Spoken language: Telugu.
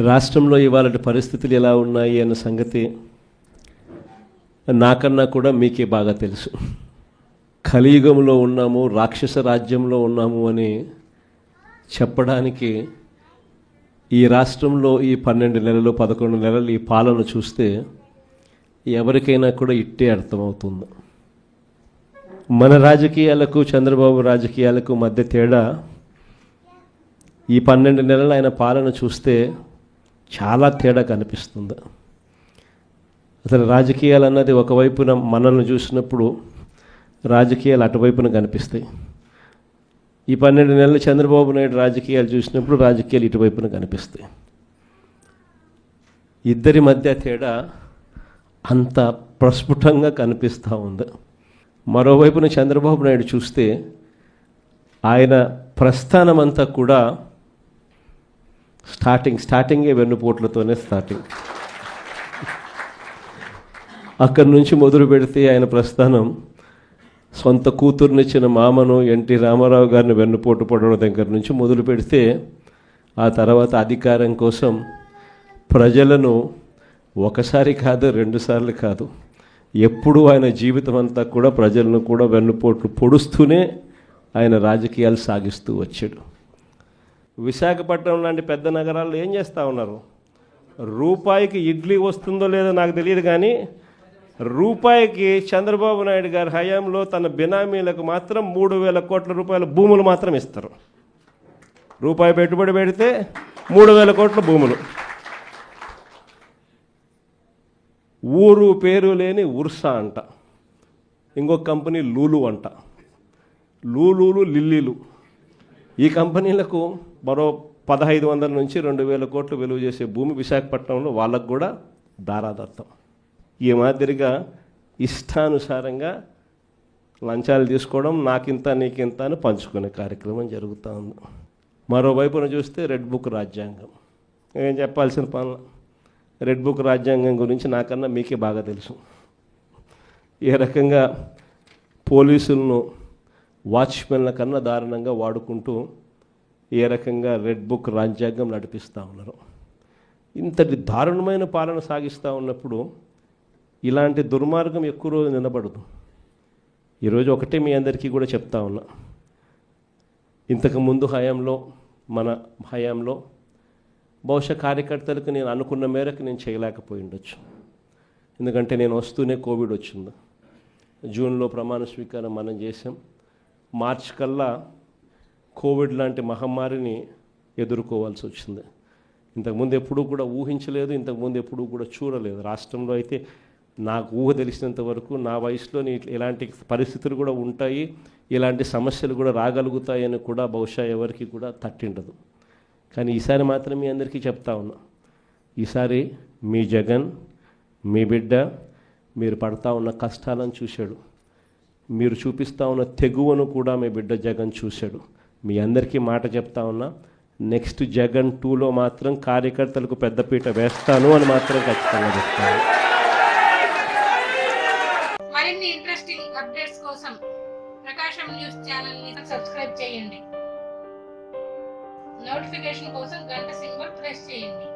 రాష్ట్రంలో ఇవాళ పరిస్థితులు ఎలా ఉన్నాయి అన్న సంగతి నాకన్నా కూడా మీకే బాగా తెలుసు. కలియుగంలో ఉన్నాము రాక్షస రాజ్యంలో ఉన్నాము అని చెప్పడానికి ఈ రాష్ట్రంలో ఈ పన్నెండు నెలలు పదకొండు నెలలు ఈ పాలన చూస్తే ఎవరికైనా కూడా ఇట్టే అర్థమవుతుంది. మన రాజకీయాలకు చంద్రబాబు రాజకీయాలకు మధ్య తేడా ఈ పన్నెండు నెలలు ఆయన పాలన చూస్తే చాలా తేడా కనిపిస్తుంది. అసలు రాజకీయాలు అన్నది ఒకవైపున మనల్ని చూసినప్పుడు రాజకీయాలు అటువైపున కనిపిస్తాయి. ఈ పన్నెండు నెలలు చంద్రబాబు నాయుడు రాజకీయాలు చూసినప్పుడు రాజకీయాలు ఇటువైపున కనిపిస్తాయి. ఇద్దరి మధ్య తేడా అంత ప్రస్ఫుటంగా కనిపిస్తూ ఉంది. మరోవైపున చంద్రబాబు నాయుడు చూస్తే ఆయన ప్రస్థానం అంతా కూడా స్టార్టింగ్ స్టార్టింగే వెన్నుపోట్లతోనే స్టార్టింగ్ అక్కడి నుంచి మొదలు పెడితే ఆయన ప్రస్థానం సొంత కూతుర్నిచ్చిన మామను ఎన్టీ రామారావు గారిని వెన్నుపోటు పడడం దగ్గర నుంచి మొదలు పెడితే ఆ తర్వాత అధికారం కోసం ప్రజలను ఒకసారి కాదు రెండుసార్లు కాదు ఎప్పుడూ ఆయన జీవితం అంతా కూడా ప్రజలను కూడా వెన్నుపోట్లు పొడుస్తూనే ఆయన రాజకీయాలు సాగిస్తూ వచ్చాడు. విశాఖపట్నం లాంటి పెద్ద నగరాల్లో ఏం చేస్తూ ఉన్నారు? రూపాయికి ఇడ్లీ వస్తుందో లేదో నాకు తెలియదు కానీ రూపాయికి చంద్రబాబు నాయుడు గారి హయాంలో తన బినామీలకు మాత్రం మూడు వేల కోట్ల రూపాయల భూములు మాత్రం ఇస్తారు. రూపాయి పెట్టుబడి పెడితే మూడు వేల కోట్ల భూములు. ఊరు పేరు లేని ఉర్సా అంట. ఇంకొక కంపెనీ లూలు అంట. లూలూలు లిల్లీలు. ఈ కంపెనీలకు మరో పదహైదు వందల నుంచి రెండు వేల కోట్లు విలువ చేసే భూమి విశాఖపట్నంలో వాళ్ళకు కూడా దారాదత్తం. ఈ మాదిరిగా ఇష్టానుసారంగా లంచాలు తీసుకోవడం నాకింత నీకింత అని పంచుకునే కార్యక్రమం జరుగుతూ ఉంది. మరోవైపున చూస్తే రెడ్ బుక్ రాజ్యాంగం. ఏం చెప్పాల్సిన పనులు రెడ్ బుక్ రాజ్యాంగం గురించి నాకన్నా మీకే బాగా తెలుసు. ఏ రకంగా పోలీసులను వాచ్మెన్ల కన్నా దారుణంగా వాడుకుంటూ ఏ రకంగా రెడ్ బుక్ రాజ్యాంగం నడిపిస్తూ ఉన్నారు. ఇంతటి దారుణమైన పాలన సాగిస్తూ ఉన్నప్పుడు ఇలాంటి దుర్మార్గం ఎక్కువ రోజు నిలబడదు. ఈరోజు ఒకటే మీ అందరికీ కూడా చెప్తా ఉన్నా. ఇంతకు ముందు హయాంలో మన హయాంలో బహుశా కార్యకర్తలకు నేను అనుకున్న మేరకు నేను చేయలేకపోయి ఉండొచ్చు. ఎందుకంటే నేను వస్తూనే కోవిడ్ వచ్చింది. జూన్లో ప్రమాణ స్వీకారం మనం చేసాం మార్చ్ కల్లా కోవిడ్ లాంటి మహమ్మారిని ఎదుర్కోవాల్సి వచ్చింది. ఇంతకుముందు ఎప్పుడూ కూడా ఊహించలేదు ఇంతకుముందు ఎప్పుడూ కూడా చూడలేదు. రాష్ట్రంలో అయితే నాకు ఊహ తెలిసినంత వరకు నా వయసులోని ఇలాంటి పరిస్థితులు కూడా ఉంటాయి ఇలాంటి సమస్యలు కూడా రాగలుగుతాయని కూడా బహుశా ఎవరికి కూడా తట్టిండదు. కానీ ఈసారి మాత్రం మీ అందరికీ చెప్తా ఉన్నా ఈసారి మీ జగన్ మీ బిడ్డ మీరు పడతా ఉన్న కష్టాలను చూశాడు. మీరు చూపిస్తూ ఉన్న తెగువను కూడా మీ బిడ్డ జగన్ చూశాడు. మీ అందరికీ మాట చెప్తా ఉన్నా నెక్స్ట్ జగన్ టూలో మాత్రం కార్యకర్తలకు పెద్దపీట వేస్తాను అని మాత్రం ఖచ్చితంగా చెప్తాను. మరిన్ని ఇంట్రెస్టింగ్ అప్డేట్స్ కోసం ప్రకాశం న్యూస్ ఛానల్ని సబ్స్క్రైబ్ చేయండి. నోటిఫికేషన్ కోసం గంట సింబల్ ప్రెస్ చేయండి.